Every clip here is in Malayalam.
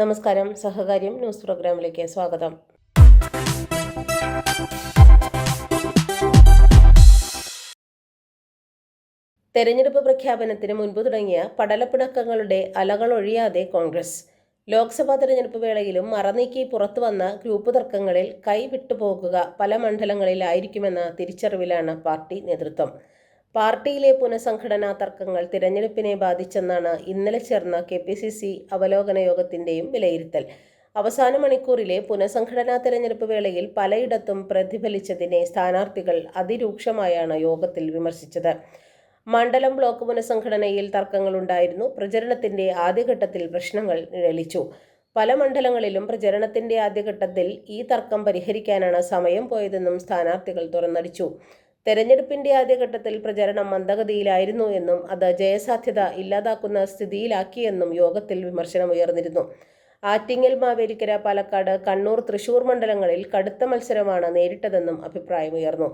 നമസ്കാരം. സഹകാര്യം ന്യൂസ് പ്രോഗ്രാമിലേക്ക് സ്വാഗതം. തെരഞ്ഞെടുപ്പ് പ്രഖ്യാപനത്തിന് മുൻപ് തുടങ്ങിയ പടലപ്പിണക്കങ്ങളുടെ അലകളൊഴിയാതെ കോൺഗ്രസ്. ലോക്സഭാ തെരഞ്ഞെടുപ്പ് വേളയിലും മറനീക്കി പുറത്തുവന്ന ഗ്രൂപ്പ് തർക്കങ്ങളിൽ കൈവിട്ടുപോകുക പല മണ്ഡലങ്ങളിലായിരിക്കുമെന്ന തിരിച്ചറിവിലാണ് പാർട്ടി നേതൃത്വം. പാർട്ടിയിലെ പുനഃസംഘടനാ തർക്കങ്ങൾ തിരഞ്ഞെടുപ്പിനെ ബാധിച്ചെന്നാണ് ഇന്നലെ ചേർന്ന കെ പി സി സി അവലോകന യോഗത്തിന്റെയും വിലയിരുത്തൽ. അവസാന മണിക്കൂറിലെ പുനഃസംഘടനാ തെരഞ്ഞെടുപ്പ് വേളയിൽ പലയിടത്തും പ്രതിഫലിച്ചതിനെ സ്ഥാനാർത്ഥികൾ അതിരൂക്ഷമായാണ് യോഗത്തിൽ വിമർശിച്ചത്. മണ്ഡലം ബ്ലോക്ക് പുനഃസംഘടനയിൽ തർക്കങ്ങളുണ്ടായിരുന്നു പ്രചരണത്തിന്റെ ആദ്യഘട്ടത്തിൽ പ്രശ്നങ്ങൾ നിഴലിച്ചു. പല മണ്ഡലങ്ങളിലും പ്രചരണത്തിന്റെ ആദ്യഘട്ടത്തിൽ ഈ തർക്കം പരിഹരിക്കാനാണ് സമയം പോയതെന്നും സ്ഥാനാർത്ഥികൾ തുറന്നടിച്ചു. തെരഞ്ഞെടുപ്പിന്റെ ആദ്യഘട്ടത്തിൽ പ്രചരണം മന്ദഗതിയിലായിരുന്നു എന്നും അത് ജയസാധ്യത ഇല്ലാതാക്കുന്ന സ്ഥിതിയിലാക്കിയെന്നും യോഗത്തിൽ വിമർശനമുയർന്നിരുന്നു ആറ്റിങ്ങൽ മാവേലിക്കര പാലക്കാട് കണ്ണൂർ തൃശൂർ മണ്ഡലങ്ങളിൽ കടുത്ത മത്സരമാണ് നേരിട്ടതെന്നും അഭിപ്രായമുയർന്നു.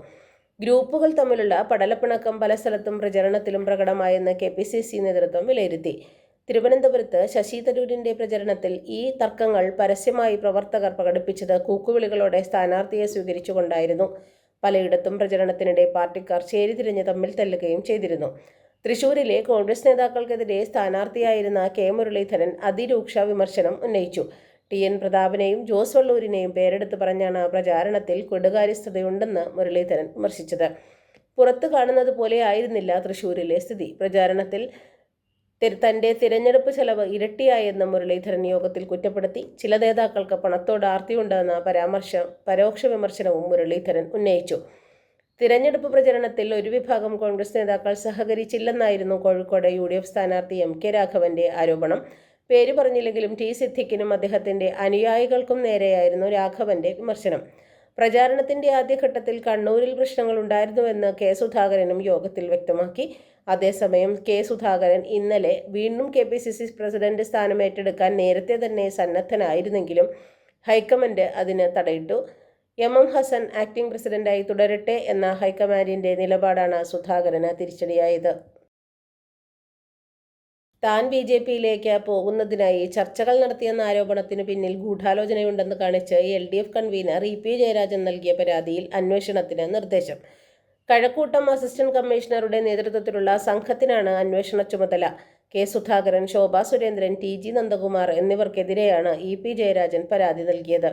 ഗ്രൂപ്പുകൾ തമ്മിലുള്ള പടലപ്പിണക്കം പല സ്ഥലത്തും പ്രചരണത്തിലും പ്രകടമായെന്ന് കെ പി സി സി നേതൃത്വം വിലയിരുത്തി. തിരുവനന്തപുരത്ത് ശശി തരൂരിന്റെ പ്രചരണത്തിൽ ഈ തർക്കങ്ങൾ പരസ്യമായി പ്രവർത്തകർ പ്രകടിപ്പിച്ചത് കൂക്കുവിളികളോടെ സ്ഥാനാർത്ഥിയെ സ്വീകരിച്ചുകൊണ്ടായിരുന്നു. പലയിടത്തും പ്രചരണത്തിനിടെ പാർട്ടിക്കാർ ചേരിതിരിഞ്ഞ് തമ്മിൽ തല്ലുകയും ചെയ്തിരുന്നു. തൃശൂരിലെ കോൺഗ്രസ് നേതാക്കൾക്കെതിരെ സ്ഥാനാർത്ഥിയായിരുന്ന കെ. മുരളീധരൻ അതിരൂക്ഷ വിമർശനം ഉന്നയിച്ചു. ടി. എൻ. പ്രതാപനെയും ജോസ് വള്ളൂരിനെയും പേരെടുത്ത് പറഞ്ഞാണ് പ്രചാരണത്തിൽ കൊടുകാര്യസ്ഥതയുണ്ടെന്ന് മുരളീധരൻ വിമർശിച്ചത്. പുറത്തു കാണുന്നത് പോലെ ആയിരുന്നില്ല തൃശൂരിലെ സ്ഥിതി. പ്രചാരണത്തിൽ തന്റെ തിരഞ്ഞെടുപ്പ് ചെലവ് ഇരട്ടിയായെന്ന് മുരളീധരൻ യോഗത്തിൽ കുറ്റപ്പെടുത്തി. ചില നേതാക്കൾക്ക് പണത്തോട് ആർത്തിയുണ്ടെന്ന പരാമർശം പരോക്ഷ വിമർശനവും മുരളീധരൻ ഉന്നയിച്ചു. തിരഞ്ഞെടുപ്പ് പ്രചരണത്തിൽ ഒരു വിഭാഗം കോൺഗ്രസ് നേതാക്കൾ സഹകരിച്ചില്ലെന്നായിരുന്നു കോഴിക്കോട് യു ഡി എഫ് സ്ഥാനാർത്ഥി എം കെ രാഘവന്റെ ആരോപണം. പേര് പറഞ്ഞില്ലെങ്കിലും ടി സിദ്ദിഖിനും അദ്ദേഹത്തിന്റെ അനുയായികൾക്കും നേരെയായിരുന്നു രാഘവന്റെ വിമർശനം. പ്രചാരണത്തിന്റെ ആദ്യഘട്ടത്തിൽ കണ്ണൂരിൽ പ്രശ്നങ്ങൾ ഉണ്ടായിരുന്നുവെന്ന് കെ സുധാകരനും യോഗത്തിൽ വ്യക്തമാക്കി. അതേസമയം കെ സുധാകരൻ ഇന്നലെ വീണ്ടും K P C C president സ്ഥാനം ഏറ്റെടുക്കാൻ നേരത്തെ തന്നെ സന്നദ്ധനായിരുന്നെങ്കിലും ഹൈക്കമാൻഡ് അതിന് തടയിട്ടു. എം എം ഹസൻ ആക്ടിംഗ് പ്രസിഡന്റായി തുടരട്ടെ എന്ന ഹൈക്കമാൻഡിന്റെ നിലപാടാണ് സുധാകരന് തിരിച്ചടിയായത്. താൻ ബി ജെ പിയിലേക്ക് പോകുന്നതിനായി ചർച്ചകൾ നടത്തിയെന്ന ആരോപണത്തിന് പിന്നിൽ ഗൂഢാലോചനയുണ്ടെന്ന് കാണിച്ച് L D F convener E P Jayarajan നൽകിയ പരാതിയിൽ അന്വേഷണത്തിന് നിർദ്ദേശം. കഴക്കൂട്ടം അസിസ്റ്റന്റ് കമ്മീഷണറുടെ നേതൃത്വത്തിലുള്ള സംഘത്തിനാണ് അന്വേഷണ ചുമതല. K Sudhakaran Shobha Surendran T G Nandakumar എന്നിവർക്കെതിരെയാണ് E P Jayarajan പരാതി നൽകിയത്.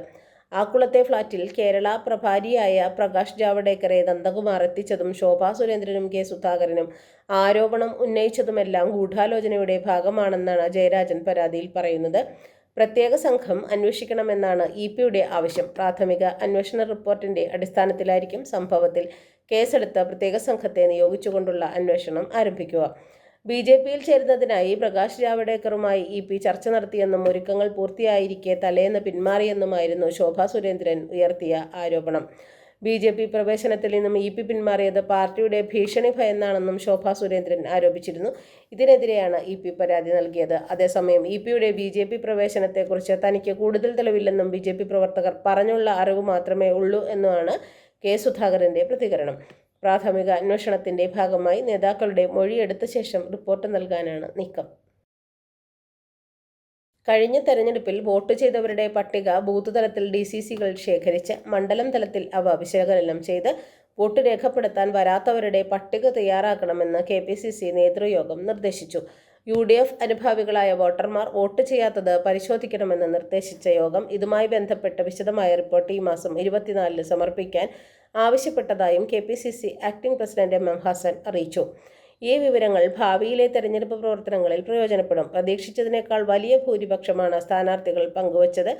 ആക്കുളത്തെ ഫ്ളാറ്റിൽ കേരള പ്രഭാരിയായ പ്രകാശ് ജാവഡേക്കറെ നന്ദകുമാർ എത്തിച്ചതും ശോഭാ സുരേന്ദ്രനും കെ സുധാകരനും. ആരോപണം ഉന്നയിച്ചതുമെല്ലാം ഗൂഢാലോചനയുടെ ഭാഗമാണെന്നാണ് ജയരാജൻ പരാതിയിൽ പറയുന്നത്. പ്രത്യേക സംഘം അന്വേഷിക്കണമെന്നാണ് ഇ പിയുടെ ആവശ്യം. പ്രാഥമിക അന്വേഷണ റിപ്പോർട്ടിന്റെ അടിസ്ഥാനത്തിലായിരിക്കും സംഭവത്തിൽ കേസെടുത്ത പ്രത്യേക സംഘത്തെ നിയോഗിച്ചുകൊണ്ടുള്ള അന്വേഷണം ആരംഭിക്കുക. ബി ജെ പിയിൽ ചേരുന്നതിനായി പ്രകാശ് ജാവ്ദേക്കറുമായി ഇ പി ചർച്ച നടത്തിയെന്നും ഒരുക്കങ്ങൾ പൂർത്തിയായിരിക്കെ തലേന്ന് പിന്മാറിയെന്നുമായിരുന്നു ശോഭാ സുരേന്ദ്രൻ ഉയർത്തിയ ആരോപണം. ബി ജെ പി പ്രവേശനത്തിൽ നിന്നും ഇ പി പിന്മാറിയത് പാർട്ടിയുടെ ഭീഷണി ഭയന്നാണെന്നും ശോഭാ സുരേന്ദ്രൻ ആരോപിച്ചിരുന്നു. ഇതിനെതിരെയാണ് ഇ പി പരാതി നൽകിയത്. അതേസമയം ഇ പിയുടെ ബി ജെ പി പ്രവേശനത്തെക്കുറിച്ച് തനിക്ക് കൂടുതൽ തെളിവില്ലെന്നും ബി ജെ പി പ്രവർത്തകർ പറഞ്ഞുള്ള അറിവ് മാത്രമേ ഉള്ളൂ എന്നുമാണ് കെ സുധാകരന്റെ പ്രതികരണം. പ്രാഥമിക അന്വേഷണത്തിന്റെ ഭാഗമായി നേതാക്കളുടെ മൊഴിയെടുത്ത ശേഷം റിപ്പോർട്ട് നൽകാനാണ് നീക്കം. കഴിഞ്ഞ തെരഞ്ഞെടുപ്പിൽ വോട്ട് ചെയ്തവരുടെ പട്ടിക ബൂത്ത് തലത്തിൽ ഡി സി സികൾ ശേഖരിച്ച് മണ്ഡലം തലത്തിൽ അവ വിശകലനം ചെയ്ത് വോട്ട് രേഖപ്പെടുത്താൻ വരാത്തവരുടെ പട്ടിക തയ്യാറാക്കണമെന്ന് കെ പി സി സി നേതൃയോഗം നിർദ്ദേശിച്ചു. യു ഡി എഫ് അനുഭാവികളായ വോട്ടർമാർ വോട്ട് ചെയ്യാത്തത് പരിശോധിക്കണമെന്ന് നിർദ്ദേശിച്ച യോഗം ഇതുമായി ബന്ധപ്പെട്ട വിശദമായ റിപ്പോർട്ട് ഈ മാസം ഇരുപത്തിനാലിന് സമർപ്പിക്കാൻ ആവശ്യപ്പെട്ടതായും K P C C acting president M M Hassan അറിയിച്ചു. ഈ വിവരങ്ങൾ ഭാവിയിലെ തെരഞ്ഞെടുപ്പ് പ്രവർത്തനങ്ങളിൽ പ്രയോജനപ്പെടും. പ്രതീക്ഷിച്ചതിനേക്കാൾ വലിയ ഭൂരിപക്ഷമാണ് സ്ഥാനാർത്ഥികൾ പങ്കുവച്ചത്.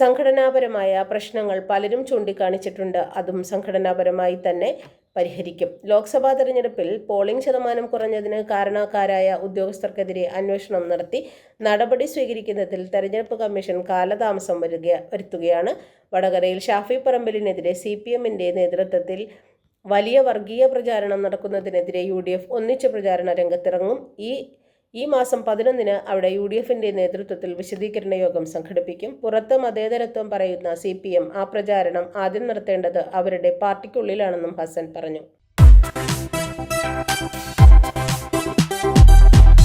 സംഘടനാപരമായ പ്രശ്നങ്ങൾ പലരും ചൂണ്ടിക്കാണിച്ചിട്ടുണ്ട്. അതും സംഘടനാപരമായി തന്നെ പരിഹരിക്കും. ലോക്സഭാ തെരഞ്ഞെടുപ്പിൽ പോളിംഗ് ശതമാനം കുറഞ്ഞതിന് കാരണക്കാരായ ഉദ്യോഗസ്ഥർക്കെതിരെ അന്വേഷണം നടത്തി നടപടി സ്വീകരിക്കുന്നതിൽ തെരഞ്ഞെടുപ്പ് കമ്മീഷൻ കാലതാമസം വരിക വരുത്തുകയാണ്. വടകരയിൽ ഷാഫി പറമ്പലിനെതിരെ സി പി എമ്മിന്റെ നേതൃത്വത്തിൽ വലിയ വർഗീയ പ്രചാരണം നടക്കുന്നതിനെതിരെ യു ഡി എഫ് ഒന്നിച്ച പ്രചാരണ രംഗത്തിറങ്ങും. ഈ ഈ മാസം പതിനൊന്നിന് അവിടെ യു ഡി എഫിന്റെ നേതൃത്വത്തിൽ വിശദീകരണ യോഗം സംഘടിപ്പിക്കും. പുറത്ത് മതേതരത്വം പറയുന്ന സി പി എം ആ പ്രചാരണം ആദ്യം നടത്തേണ്ടത് അവരുടെ പാർട്ടിക്കുള്ളിലാണെന്നും ഹസൻ പറഞ്ഞു.